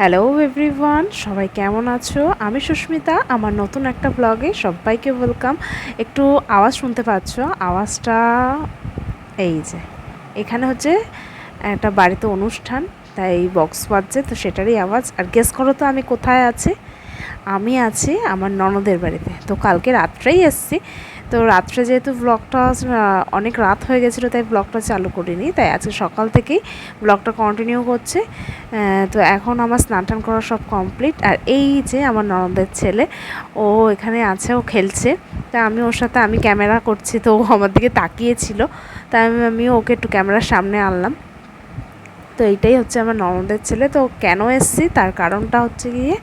Hello everyone সবাই কেমন আছো? আমি সুস্মিতা। আমার নতুন একটা ব্লগে সবাইকে ওয়েলকাম একটু আওয়াজ শুনতে পাচ্ছ? আওয়াজটা এই যে, এখানে হচ্ছে একটা বাড়িতে অনুষ্ঠান, তাই বক্স বাজছে, তো সেটারই আওয়াজ। আর গেস করো তো আমি কোথায় আছি? আমি আছি আমার ননদের বাড়িতে। তো কালকে রাত্রেই এসছি। তো রাত্রে যেহেতু ব্লগটা অনেক রাত হয়ে গেছিল, তাই ব্লগটা চালু করিনি। তাই আজকে সকাল থেকেই ব্লগটা কন্টিনিউ করছে। তো এখন আমার স্নান টান করা সব কমপ্লিট আর এই যে আমার ননদের ছেলে, ও এখানে আছে, ও খেলছে। তা আমি ওর সাথে, আমি ক্যামেরা করছি, তো ও আমার দিকে তাকিয়েছিল। তাই আমি ওকে একটু ক্যামেরার সামনে আনলাম। তো এইটাই হচ্ছে আমার ননদের ছেলে। তো কেন এসছি? তার কারণটা হচ্ছে গিয়ে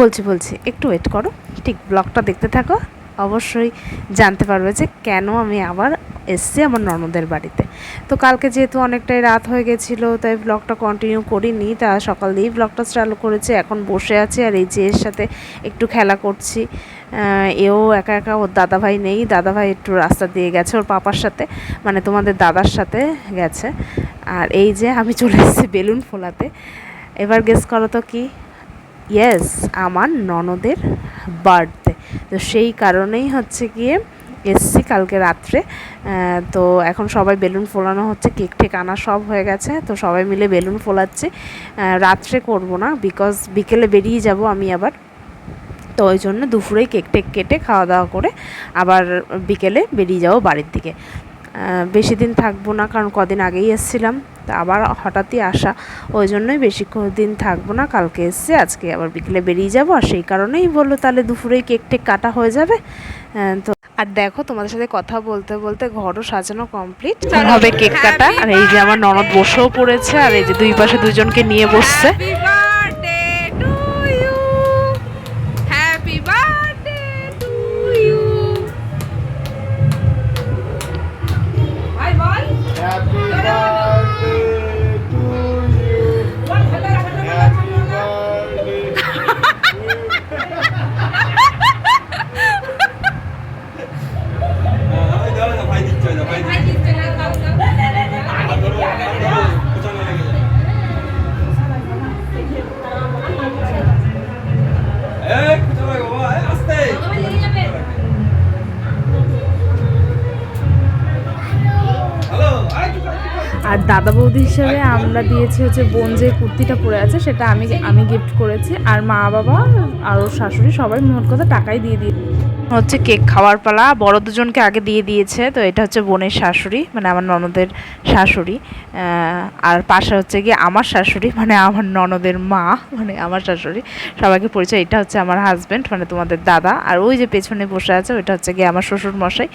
বলছি বলছি, একটু ওয়েট করো। ঠিক ব্লগটা দেখতে থাকো। অবশ্যই জানতে পারবে যে কেন আমি আবার এসছি আমার ননদের বাড়িতে। তো কালকে যেহেতু অনেকটাই রাত হয়ে গেছিল, তাই ব্লগটা কন্টিনিউ করিনি, তা সকাল দিয়েই ব্লগটা চালু করেছি, এখন বসে আছি আর এই যে এর সাথে একটু খেলা করছি। এও একা একা, ওর দাদাভাই নেই, দাদাভাই একটু রাস্তা দিয়ে গেছে ওর পাপার সাথে মানে তোমাদের দাদার সাথে গেছে। আর এই যে আমি চলে এসেছি বেলুন ফোলাতে। এবার গেস করো তো কি? ইয়েস আমার ননদের বার্থডে। তো সেই কারণেই হচ্ছে গিয়ে এসছি কালকে রাত্রে। তো এখন সবাই বেলুন ফোলানো হচ্ছে, কেক টেক আনা সব হয়ে গেছে, তো সবাই মিলে বেলুন ফোলাচ্ছে। রাত্রে করব না বিকজ বিকেলে বেরিয়ে যাব আমি আবার। তো ওই জন্য দুপুরেই কেক টেক কেটে খাওয়া দাওয়া করে আবার বিকেলে বেরিয়ে যাব বাড়ির দিকে। বেশি দিন থাকব না কারণ কদিন আগেই এসেছিলাম তা আবার হঠাৎই আসা। ওই জন্যই বেশি দিন থাকব না কালকে এসছে আজকে আবার বিকেলে বেরিয়ে যাব আর সেই কারণেই বলল তাহলে দুপুরেই কেক টেক কাটা হয়ে যাবে। তো আর দেখো তোমাদের সাথে কথা বলতে বলতে ঘরও সাজানো কমপ্লিট হবে কেক কাটা আর এই যে আমার ননদ বসেও পড়েছে আর এই যে দুই পাশে দুজনকে নিয়ে বসছে। আর দাদা বৌদি হিসেবে আমরা দিয়েছি হচ্ছে বোন যে কুর্তিটা পরে আছে, সেটা আমি আমি গিফট করেছি। আর মা বাবা আর ওর শাশুড়ি সবাই মোট কথা টাকাই দিয়ে দিয়ে হচ্ছে কেক খাওয়ার পালা, বড় দুজনকে আগে দিয়ে দিয়েছে, তো এটা হচ্ছে বোনের শাশুড়ি মানে আমার ননদের শাশুড়ি। আর পাশে হচ্ছে গিয়ে আমার শাশুড়ি মানে আমার ননদের মা মানে আমার শাশুড়ি, সবাইকে পরিচয়। এটা হচ্ছে আমার হাজব্যান্ড মানে তোমাদের দাদা। আর ওই যে পেছনে বসে আছে, ওইটা হচ্ছে গিয়ে আমার শ্বশুর মশাই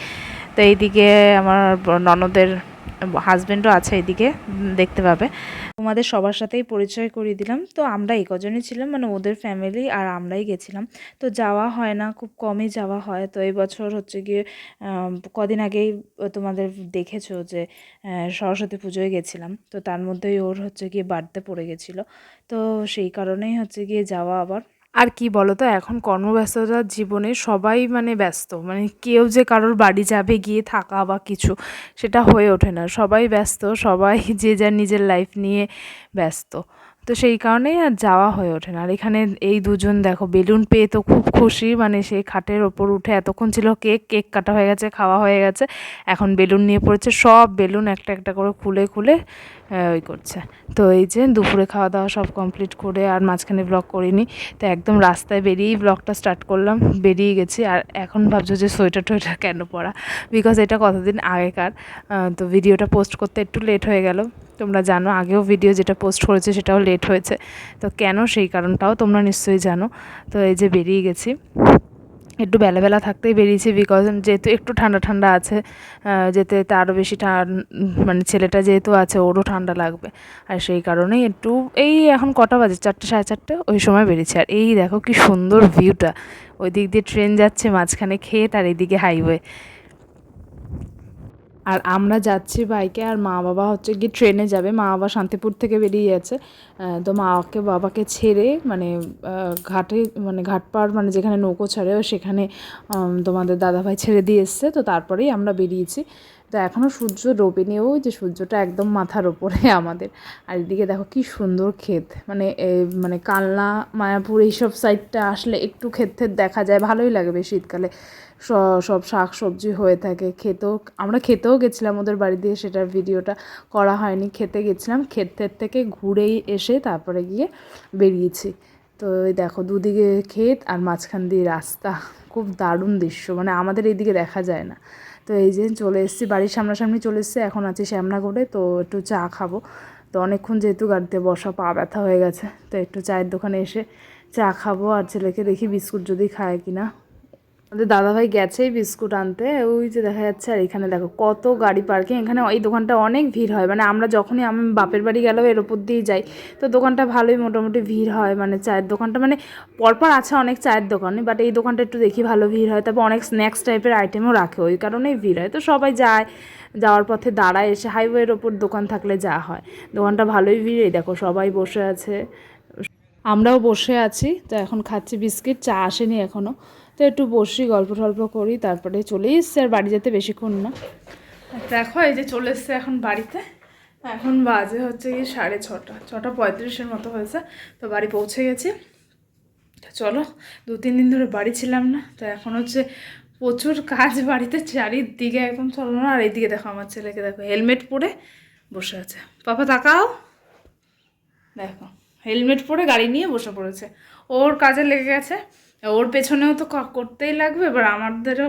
তো এইদিকে আমার ননদের হাজব্যান্ডও আছে এদিকে দেখতে পাবে। তোমাদের সবার সাথেই পরিচয় করিয়ে দিলাম। তো আমরা এই কজনই ছিলাম মানে ওদের ফ্যামিলি আর আমরাই গেছিলাম। তো যাওয়া হয় না, খুব কমই যাওয়া হয়। তো এই বছর হচ্ছে গিয়ে কদিন আগেই তোমাদের দেখেছ যে সরস্বতী পুজোয় গেছিলাম। তো তার মধ্যেই ওর হচ্ছে গিয়ে বাড়তে পড়ে গেছিল। তো সেই কারণেই হচ্ছে গিয়ে যাওয়া আবার। আর কি বলো তো এখন কর্মব্যস্ততার জীবনে সবাই মানে ব্যস্ত। মানে কেউ যে কারোর বাড়ি যাবে, গিয়ে থাকা বা কিছু, সেটা হয়ে ওঠে না। সবাই ব্যস্ত, সবাই যে যার নিজের লাইফ নিয়ে ব্যস্ত। তো সেই কারণেই আর যাওয়া হয়ে ওঠে না। আর এখানে এই দুজন দেখো, বেলুন পেয়ে তো খুব খুশি মানে সেই খাটের ওপর উঠে এতক্ষণ ছিল কেক কেক কাটা হয়ে গেছে, খাওয়া হয়ে গেছে, এখন বেলুন নিয়ে পড়েছে, সব বেলুন একটা একটা করে খুলে খুলে ওই করছে। তো এই যে দুপুরে খাওয়া দাওয়া সব কমপ্লিট করে আর মাঝখানে ব্লগ করিনি, তো একদম রাস্তায় বেরিয়েই ব্লগটা স্টার্ট করলাম, বেরিয়ে গেছি। আর এখন ভাবছ যে সোয়েটার টোয়েটার কেন পরা? বিকজ এটা কতদিন আগেকার তো ভিডিওটা পোস্ট করতে একটু লেট হয়ে গেল। তোমরা জানো, আগেও ভিডিও যেটা পোস্ট করেছে সেটাও লেট হয়েছে। তো কেন সেই কারণটাও তোমরা নিশ্চয়ই জানো। তো এই যে বেরিয়ে গেছি। একটু বেলাবেলা থাকতেই বেরিয়েছি বিকজ যেহেতু একটু ঠান্ডা ঠান্ডা আছে যেতে যেতে আরও বেশি মানে ছেলেটা যেহেতু আছে, ওরও ঠান্ডা লাগবে। আর সেই কারণেই একটু, এই এখন কটা বাজে? চারটে, সাড়ে চারটে? ওই সময় বেরিয়েছি। আর এই দেখো কি সুন্দর ভিউটা ওই দিক দিয়ে ট্রেন যাচ্ছে, মাঝখানে ক্ষেত আর এইদিকে হাইওয়ে আর আমরা যাচ্ছি বাইকে আর মা বাবা হচ্ছে গিয়ে ট্রেনে যাবে। মা বাবা শান্তিপুর থেকে বেরিয়ে যাচ্ছে তো মাকে বাবাকে ছেড়ে মানে ঘাটে মানে ঘাটপাড় মানে যেখানে নৌকো ছাড়ে সেখানে তোমাদের দাদাভাই ছেড়ে দিয়ে এসছে। তো তারপরেই আমরা বেরিয়েছি। তো এখনও সূর্য ডোবেনি ওই যে সূর্যটা একদম মাথার ওপরে আমাদের। আর এদিকে দেখো কি সুন্দর ক্ষেত মানে মানে কালনা, মায়াপুর এইসব সাইডটা আসলে একটু ক্ষেত দেখা যায়, ভালোই লাগবে শীতকালে। সব শাক সবজি হয়ে থাকে, খেতেও, আমরা খেতেও গেছিলাম ওদের বাড়ি দিয়ে সেটার ভিডিওটা করা হয়নি, খেতে গেছিলাম ক্ষেতের থেকে ঘুরেই এসে তারপরে গিয়ে বেরিয়েছি। তো এই দেখো দুদিকে ক্ষেত আর মাঝখান দিয়ে রাস্তা, খুব দারুণ দৃশ্য মানে আমাদের এইদিকে দেখা যায় না। তো এই যে চলে এসেছি, বাড়ির সামনাসামনি চলে এসেছি, এখন আছি শ্যামনাগড়ে তো একটু চা খাব। তো অনেকক্ষণ যেহেতু গাড়িতে বসা, পা ব্যথা হয়ে গেছে, তো একটু চায়ের দোকানে এসে চা খাব আর ছেলেকে দেখি বিস্কুট যদি খায় কিনা। আমাদের দাদাভাই গেছেই বিস্কুট আনতে, ওই যে দেখা যাচ্ছে আর এখানে দেখো কত গাড়ি পার্কিং, এখানে এই দোকানটা অনেক ভিড় হয় মানে আমরা যখনই আমি বাপের বাড়ি গেলেও এর ওপর দিয়েই যাই, তো দোকানটা ভালোই মোটামুটি ভিড় হয় মানে চায়ের দোকানটা মানে পরপর আছে অনেক চায়ের দোকানে বাট এই দোকানটা একটু দেখি ভালো ভিড় হয়, তারপর অনেক স্ন্যাক্স টাইপের আইটেমও রাখে, ওই কারণেই ভিড় হয়, তো সবাই যায়, যাওয়ার পথে দাঁড়ায় এসে হাইওয়ের ওপর দোকান থাকলে যা হয়, দোকানটা ভালোই ভিড়, এই দেখো সবাই বসে আছে, আমরাও বসে আছি, তো এখন খাচ্ছি বিস্কিট, চা আসেনি এখনও তো একটু বসি, গল্প টল্প করি, তারপরে চলে এসছি, আর বাড়ি যেতে বেশিক্ষণ না। দেখো, এই যে চলে এসছে এখন বাড়িতে। এখন বাজে হচ্ছে কি সাড়ে ছটা ছটা পঁয়ত্রিশের মতো হয়েছে, তো বাড়ি পৌঁছে গেছি। চলো, দু তিন দিন ধরে বাড়ি ছিলাম না, তো এখন হচ্ছে প্রচুর কাজ বাড়িতে, চারিদিকে একদম চলো না, আর এইদিকে দেখো আমার ছেলেকে, দেখো হেলমেট পরে বসে আছে। পাপা, তাকাও। দেখো, হেলমেট পরে গাড়ি নিয়ে বসে পড়েছে। ওর কাজে লেগে গেছে। ওর পেছনেও তো করতেই লাগবে, এবার আমাদেরও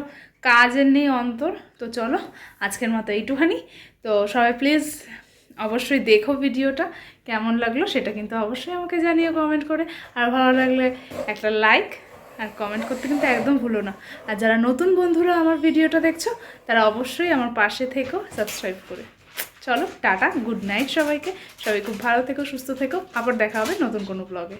কাজের নেই অন্তর। তো চলো, আজকের মতো এইটুখানি। তো সবাই প্লিজ অবশ্যই দেখো ভিডিওটা, কেমন লাগল সেটা কিন্তু অবশ্যই আমাকে জানিও কমেন্ট করে। আর ভালো লাগলে একটা লাইক আর কমেন্ট করতে কিন্তু একদম ভুলো না। আর যারা নতুন বন্ধুরা আমার ভিডিওটা দেখছ, তারা অবশ্যই আমার পাশে থেকো সাবস্ক্রাইব করে। চলো, টাটা গুড নাইট সবাইকে। সবাই খুব ভালো থেকো, সুস্থ থেকো। আবার দেখা হবে নতুন কোনো ব্লগে